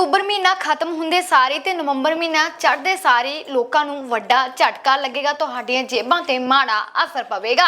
October ਮਹੀਨਾ ਖਤਮ ਹੁੰਦੇ ਸਾਰੀ ਤੇ ਨਵੰਬਰ ਮਹੀਨਾ ਚੜ੍ਹਦੇ ਸਾਰੀ ਲੋਕਾਂ ਨੂੰ ਵੱਡਾ ਝਟਕਾ ਲੱਗੇਗਾ, ਤੁਹਾਡੀਆਂ ਜੇਬਾਂ ਤੇ ਮਾੜਾ ਅਸਰ ਪਵੇਗਾ।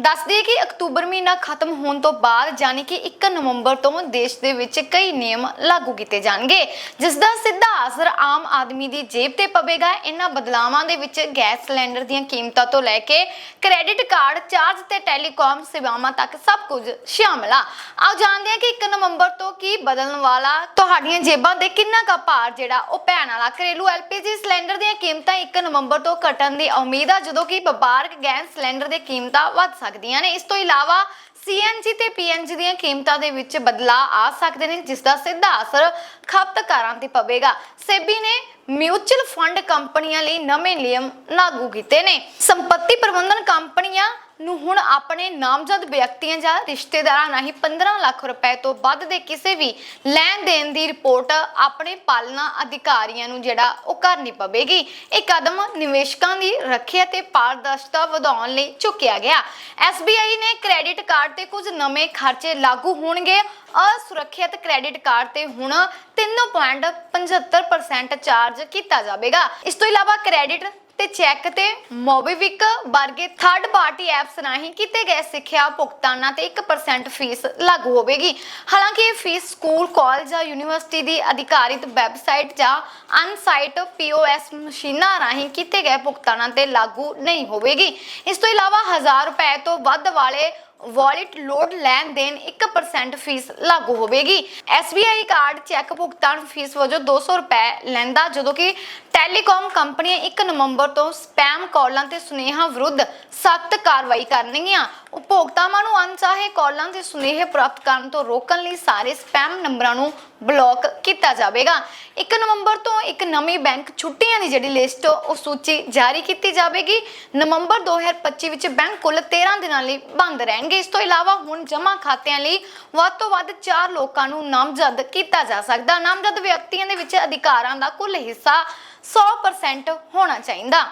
ਦੱਸ ਕਿ ਅਕਤੂਬਰ ਮਹੀਨਾ ਖਤਮ ਹੋਣ ਤੋਂ ਬਾਅਦ ਯਾਨੀ ਕਿ 1 ਨਵੰਬਰ ਤੋਂ ਦੇਸ਼ ਦੇ ਵਿੱਚ ਕਈ ਨਿਯਮ ਲਾਗੂ ਕੀਤੇ ਜਾਣਗੇ ਜਿਸ ਦਾ ਸਿੱਧਾ ਅਸਰ ਆਮ ਆਦਮੀ ਦੀ ਜੇਬ ਤੇ ਪਵੇਗਾ। ਇਹਨਾਂ ਬਦਲਾਵਾਂ ਦੇ ਵਿੱਚ ਗੈਸ ਸਿਲੰਡਰ ਦੀਆਂ ਕੀਮਤਾਂ ਤੋਂ ਲੈ ਕੇ ਕ੍ਰੈਡਿਟ ਕਾਰਡ, ਚਾਰਜ ਤੇ ਟੈਲੀਕਾਮ ਸੇਵਾਵਾਂ ਤੱਕ ਸਭ ਕੁਝ ਸ਼ਾਮਲ ਆ। ਆਓ ਜਾਣਦੇ ਹਾਂ ਕਿ 1 ਨਵੰਬਰ ਤੋਂ ਕੀ ਬਦਲਣ ਵਾਲਾ, ਤੁਹਾਡੀਆਂ ਜੇਬਾਂ ਦੇ ਕਿੰਨਾ ਕੁ ਭਾਰ ਜਿਹੜਾ ਉਹ ਪੈਣ ਵਾਲਾ ਘਰੇਲੂ ਐਲਪੀਜੀ ਸਿਲੰਡਰ ਦੀਆਂ ਕੀਮਤਾਂ 1 ਨਵੰਬਰ ਤੋਂ ਘਟਣ ਦੀ ਉਮੀਦ ਆ, ਜਦੋਂ ਕਿ ਵਪਾਰਕ ਗੈਸ ਸਿਲੰਡਰ ਦੀਆਂ ਕੀਮਤਾਂ ਵੱਧ ਸਕਦੀਆਂ ਨੇ। ਇਸ ਤੋਂ ਇਲਾਵਾ ਸੀਐਨਜੀ ਤੇ ਪੀਐਨਜੀ ਦੀਆਂ ਕੀਮਤਾਂ ਦੇ ਵਿੱਚ ਬਦਲਾਅ ਆ ਸਕਦੇ ਨੇ, ਜਿਸ ਦਾ ਸਿੱਧਾ ਅਸਰ ਖਪਤਕਾਰਾਂ ਤੇ ਪਵੇਗਾ। ਸੇਬੀ ਨੇ ਮਿਊਚੁਅਲ ਫੰਡ ਕੰਪਨੀਆਂ ਲਈ ਨਵੇਂ ਨਿਯਮ ਲਾਗੂ ਕੀਤੇ ਨੇ। ਸੰਪਤੀ ਪ੍ਰਬੰਧਨ ਕੰਪਨੀਆਂ ਨੂੰ ਹੁਣ ਆਪਣੇ ਨਾਮਜ਼ਦ ਵਿਅਕਤੀਆਂ ਜਾਂ ਰਿਸ਼ਤੇਦਾਰਾਂ ਰਾਹੀਂ 15 ਲੱਖ ਰੁਪਏ ਤੋਂ ਵੱਧ ਦੇ ਕਿਸੇ ਵੀ ਲੈਣ ਦੇਣ ਦੀ ਰਿਪੋਰਟ ਆਪਣੇ ਪਾਲਣਾ ਅਧਿਕਾਰੀਆਂ ਨੂੰ ਜਿਹੜਾ ਉਹ ਕਰਨੀ ਪਵੇਗੀ। ਇਹ ਕਦਮ ਨਿਵੇਸ਼ਕਾਂ ਦੀ ਰੱਖਿਆ ਤੇ ਪਾਰਦਰਸ਼ਤਾ ਵਧਾਉਣ ਲਈ ਚੁੱਕਿਆ ਗਿਆ। SBI ਨੇ ਕ੍ਰੈਡਿਟ ਕਾਰਡ ਤੇ ਕੁਝ ਨਵੇਂ ਖਰਚੇ ਲਾਗੂ ਹੋਣਗੇ। ਅਸੁਰੱਖਿਅਤ ਕ੍ਰੈਡਿਟ ਕਾਰਡ ਤੇ ਹੁਣ 3.75% ਚਾਰਜ ਕੀਤਾ ਜਾਵੇਗਾ। ਇਸ ਤੋਂ ਇਲਾਵਾ ਕ੍ਰੈਡਿਟ ਤੇ ਚੈੱਕ ਤੇ ਮੋਬੀਵਿਕ ਵਰਗੇ ਥਰਡ ਪਾਰਟੀ ਐਪਸ ਰਾਹੀਂ ਕੀਤੇ ਗਏ ਸਿੱਖਿਆ ਭੁਗਤਾਨਾਂ ਤੇ 1% ਫੀਸ ਲਾਗੂ ਹੋਵੇਗੀ। ਹਾਲਾਂਕਿ ਇਹ ਫੀਸ ਸਕੂਲ ਕਾਲਜ ਜਾਂ ਯੂਨੀਵਰਸਿਟੀ ਦੀ ਅਧਿਕਾਰਿਤ ਵੈਬਸਾਈਟ ਜਾਂ ਅਨਸਾਈਟ ਪੀਓਐਸ ਮਸ਼ੀਨਾਂ ਰਾਹੀਂ ਕੀਤੇ ਗਏ ਭੁਗਤਾਨਾਂ ਤੇ ਲਾਗੂ ਨਹੀਂ ਹੋਵੇਗੀ। ਇਸ ਤੋਂ ਇਲਾਵਾ 1000 ਰੁਪਏ ਤੋਂ ਵੱਧ ਵਾਲੇ ਵਾਲਿਟ ਲੋਡ ਲੈਣ ਦੇਣ 1% ਫੀਸ ਲਾਗੂ ਹੋਵੇਗੀ। SBI ਕਾਰਡ ਚੈੱਕ ਭੁਗਤਾਨ ਫੀਸ ਵਜੋਂ 200 ਰੁਪਏ ਲੈਂਦਾ, ਜਦੋਂ ਕਿ ਟੈਲੀਕਾਮ ਕੰਪਨੀਆਂ 1 ਨਵੰਬਰ ਤੋਂ ਸਪੈਮ ਕਾਲਾਂ ਤੇ ਸੁਨੇਹਾ ਵਿਰੁੱਧ ਸਖਤ ਕਾਰਵਾਈ ਕਰਨਗੀਆਂ। ਉਪਭੋਗਤਾਵਾਂ ਨੂੰ ਅਣਚਾਹੇ ਕਾਲਾਂ ਤੇ ਸੁਨੇਹੇ ਪ੍ਰਾਪਤ ਕਰਨ ਤੋਂ ਰੋਕਣ ਲਈ ਸਾਰੇ ਸਪੈਮ ਨੰਬਰਾਂ ਨੂੰ ਬਲੌਕ ਕੀਤਾ ਜਾਵੇਗਾ। 1 ਨਵੰਬਰ ਤੋਂ ਇੱਕ ਨਵੀਂ ਬੈਂਕ ਛੁੱਟੀਆਂ ਦੀ ਜਿਹੜੀ ਲਿਸਟ, ਉਹ ਸੂਚੀ ਜਾਰੀ ਕੀਤੀ ਜਾਵੇਗੀ। ਨਵੰਬਰ 2025 ਵਿੱਚ ਬੈਂਕ ਕੁੱਲ 13 ਦਿਨਾਂ ਲਈ ਬੰਦ ਰਹਿਣਗੇ। ਇਸ ਤੋਂ ਇਲਾਵਾ ਹੁਣ ਜਮ੍ਹਾਂ ਖਾਤਿਆਂ ਲਈ ਵੱਧ ਤੋਂ ਵੱਧ 4 ਲੋਕਾਂ ਨੂੰ ਨਾਮਜ਼ਦ ਕੀਤਾ ਜਾ ਸਕਦਾ। ਨਾਮਜ਼ਦ ਵਿਅਕਤੀਆਂ ਦੇ ਵਿੱਚ ਅਧਿਕਾਰਾਂ ਦਾ ਕੁੱਲ ਹਿੱਸਾ 100% ਹੋਣਾ ਚਾਹੀਦਾ।